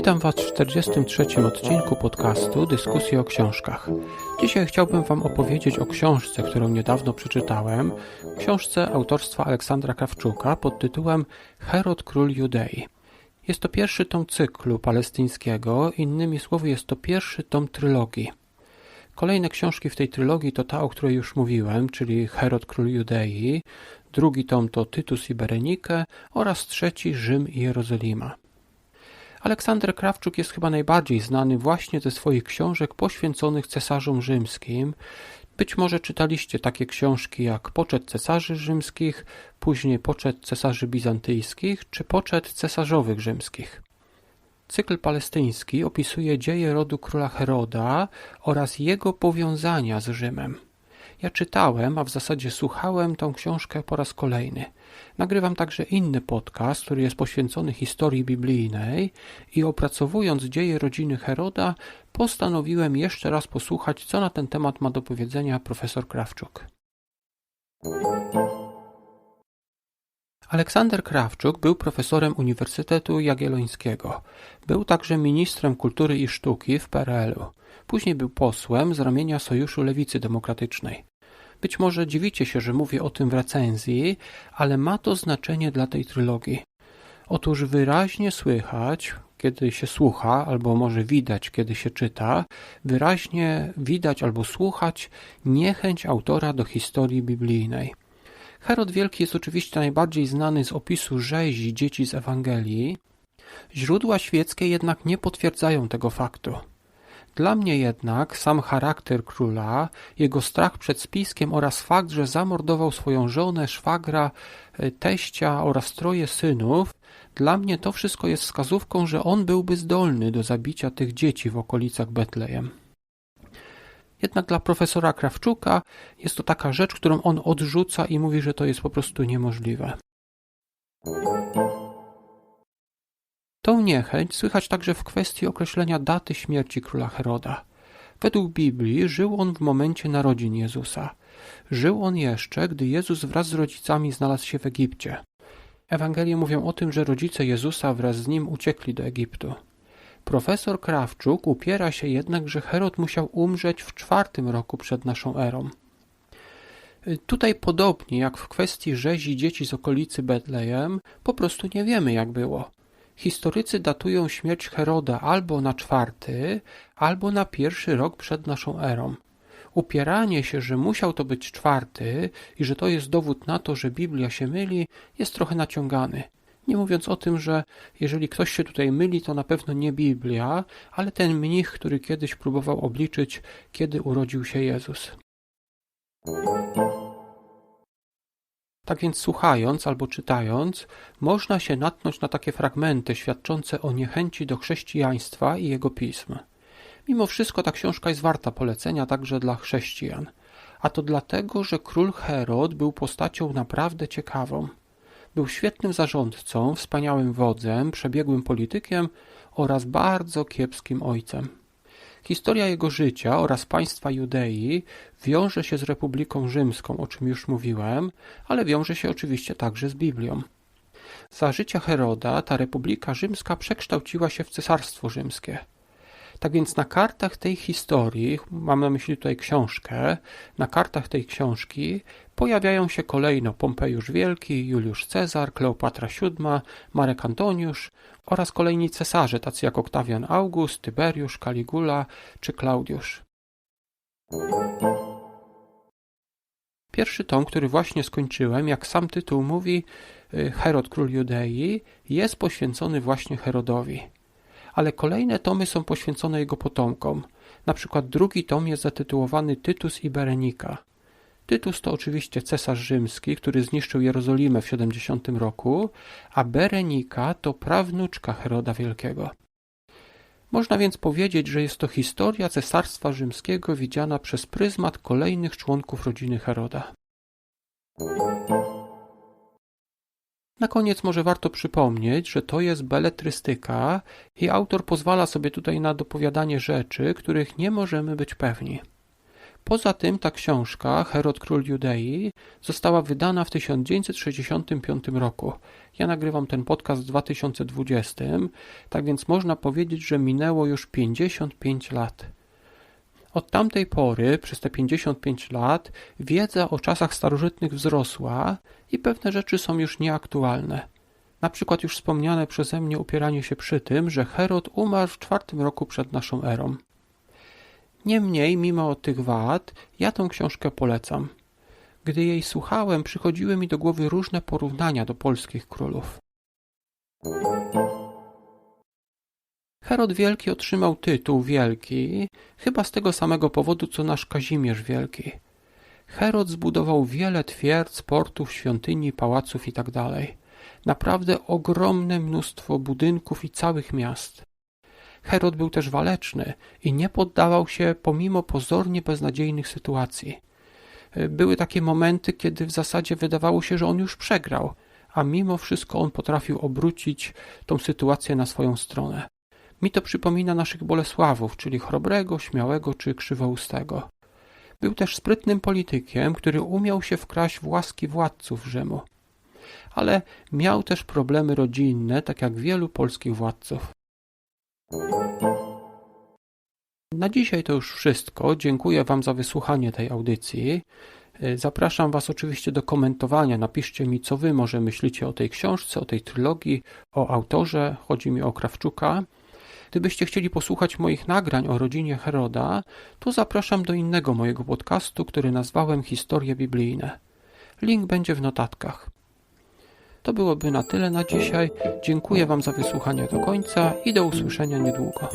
Witam Was w 43. odcinku podcastu Dyskusji o książkach. Dzisiaj chciałbym Wam opowiedzieć o książce, którą niedawno przeczytałem, książce autorstwa Aleksandra Krawczuka pod tytułem Herod Król Judei. Jest to pierwszy tom cyklu palestyńskiego, innymi słowy jest to pierwszy tom trylogii. Kolejne książki w tej trylogii to ta, o której już mówiłem, czyli Herod Król Judei, drugi tom to Tytus i Berenike oraz trzeci Rzym i Jerozolima. Aleksander Krawczuk jest chyba najbardziej znany właśnie ze swoich książek poświęconych cesarzom rzymskim. Być może czytaliście takie książki jak Poczet cesarzy rzymskich, później Poczet cesarzy bizantyjskich czy Poczet cesarzowych rzymskich. Cykl palestyński opisuje dzieje rodu króla Heroda oraz jego powiązania z Rzymem. Ja czytałem, a w zasadzie słuchałem tą książkę po raz kolejny. Nagrywam także inny podcast, który jest poświęcony historii biblijnej i opracowując dzieje rodziny Heroda, postanowiłem jeszcze raz posłuchać, co na ten temat ma do powiedzenia profesor Krawczuk. Aleksander Krawczuk był profesorem Uniwersytetu Jagiellońskiego. Był także ministrem kultury i sztuki w PRL-u. Później był posłem z ramienia Sojuszu Lewicy Demokratycznej. Być może dziwicie się, że mówię o tym w recenzji, ale ma to znaczenie dla tej trylogii. Otóż wyraźnie słychać, kiedy się słucha, albo może widać, kiedy się czyta, wyraźnie widać albo słuchać niechęć autora do historii biblijnej. Herod Wielki jest oczywiście najbardziej znany z opisu rzezi dzieci z Ewangelii. Źródła świeckie jednak nie potwierdzają tego faktu. Dla mnie jednak sam charakter króla, jego strach przed spiskiem oraz fakt, że zamordował swoją żonę, szwagra, e, teścia oraz troje synów, dla mnie to wszystko jest wskazówką, że on byłby zdolny do zabicia tych dzieci w okolicach Betlejem. Jednak dla profesora Krawczuka jest to taka rzecz, którą on odrzuca i mówi, że to jest po prostu niemożliwe. Tą niechęć słychać także w kwestii określenia daty śmierci króla Heroda. Według Biblii żył on w momencie narodzin Jezusa. Żył on jeszcze, gdy Jezus wraz z rodzicami znalazł się w Egipcie. Ewangelie mówią o tym, że rodzice Jezusa wraz z nim uciekli do Egiptu. Profesor Krawczuk upiera się jednak, że Herod musiał umrzeć w czwartym roku przed naszą erą. Tutaj podobnie jak w kwestii rzezi dzieci z okolicy Betlejem, po prostu nie wiemy jak było. Historycy datują śmierć Heroda albo na czwarty, albo na pierwszy rok przed naszą erą. Upieranie się, że musiał to być czwarty i że to jest dowód na to, że Biblia się myli, jest trochę naciągany. Nie mówiąc o tym, że jeżeli ktoś się tutaj myli, to na pewno nie Biblia, ale ten mnich, który kiedyś próbował obliczyć, kiedy urodził się Jezus. Tak więc słuchając albo czytając, można się natknąć na takie fragmenty świadczące o niechęci do chrześcijaństwa i jego pism. Mimo wszystko ta książka jest warta polecenia także dla chrześcijan. A to dlatego, że król Herod był postacią naprawdę ciekawą. Był świetnym zarządcą, wspaniałym wodzem, przebiegłym politykiem oraz bardzo kiepskim ojcem. Historia jego życia oraz państwa Judei wiąże się z Republiką Rzymską, o czym już mówiłem, ale wiąże się oczywiście także z Biblią. Za życia Heroda ta Republika Rzymska przekształciła się w Cesarstwo Rzymskie. Tak więc na kartach tej historii, mam na myśli tutaj książkę, na kartach tej książki pojawiają się kolejno Pompejusz Wielki, Juliusz Cezar, Kleopatra VII, Marek Antoniusz oraz kolejni cesarze, tacy jak Oktawian August, Tyberiusz, Caligula czy Klaudiusz. Pierwszy tom, który właśnie skończyłem, jak sam tytuł mówi, y, Herod król Judei, jest poświęcony właśnie Herodowi ale kolejne tomy są poświęcone jego potomkom. Na przykład drugi tom jest zatytułowany Tytus i Berenika. Tytus to oczywiście cesarz rzymski, który zniszczył Jerozolimę w 70 roku, a Berenika to prawnuczka Heroda Wielkiego. Można więc powiedzieć, że jest to historia cesarstwa rzymskiego widziana przez pryzmat kolejnych członków rodziny Heroda. Na koniec może warto przypomnieć, że to jest beletrystyka i autor pozwala sobie tutaj na dopowiadanie rzeczy, których nie możemy być pewni. Poza tym ta książka, Herod Król Judei, została wydana w 1965 roku. Ja nagrywam ten podcast w 2020, tak więc można powiedzieć, że minęło już 55 lat. Od tamtej pory, przez te 55 lat, wiedza o czasach starożytnych wzrosła i pewne rzeczy są już nieaktualne. Na przykład już wspomniane przeze mnie upieranie się przy tym, że Herod umarł w czwartym roku przed naszą erą. Niemniej, mimo tych wad, ja tę książkę polecam. Gdy jej słuchałem, przychodziły mi do głowy różne porównania do polskich królów. Herod Wielki otrzymał tytuł Wielki, chyba z tego samego powodu co nasz Kazimierz Wielki. Herod zbudował wiele twierdz, portów, świątyni, pałaców itd. Naprawdę ogromne mnóstwo budynków i całych miast. Herod był też waleczny i nie poddawał się pomimo pozornie beznadziejnych sytuacji. Były takie momenty, kiedy w zasadzie wydawało się, że on już przegrał, a mimo wszystko on potrafił obrócić tą sytuację na swoją stronę. Mi to przypomina naszych Bolesławów, czyli chrobrego, śmiałego czy krzywoustego. Był też sprytnym politykiem, który umiał się wkraść w łaski władców Rzymu. Ale miał też problemy rodzinne, tak jak wielu polskich władców. Na dzisiaj to już wszystko. Dziękuję Wam za wysłuchanie tej audycji. Zapraszam Was oczywiście do komentowania. Napiszcie mi, co Wy może myślicie o tej książce, o tej trylogii, o autorze. Chodzi mi o Krawczuka. Gdybyście chcieli posłuchać moich nagrań o rodzinie Heroda, to zapraszam do innego mojego podcastu, który nazwałem Historie Biblijne. Link będzie w notatkach. To byłoby na tyle na dzisiaj. Dziękuję Wam za wysłuchanie do końca i do usłyszenia niedługo.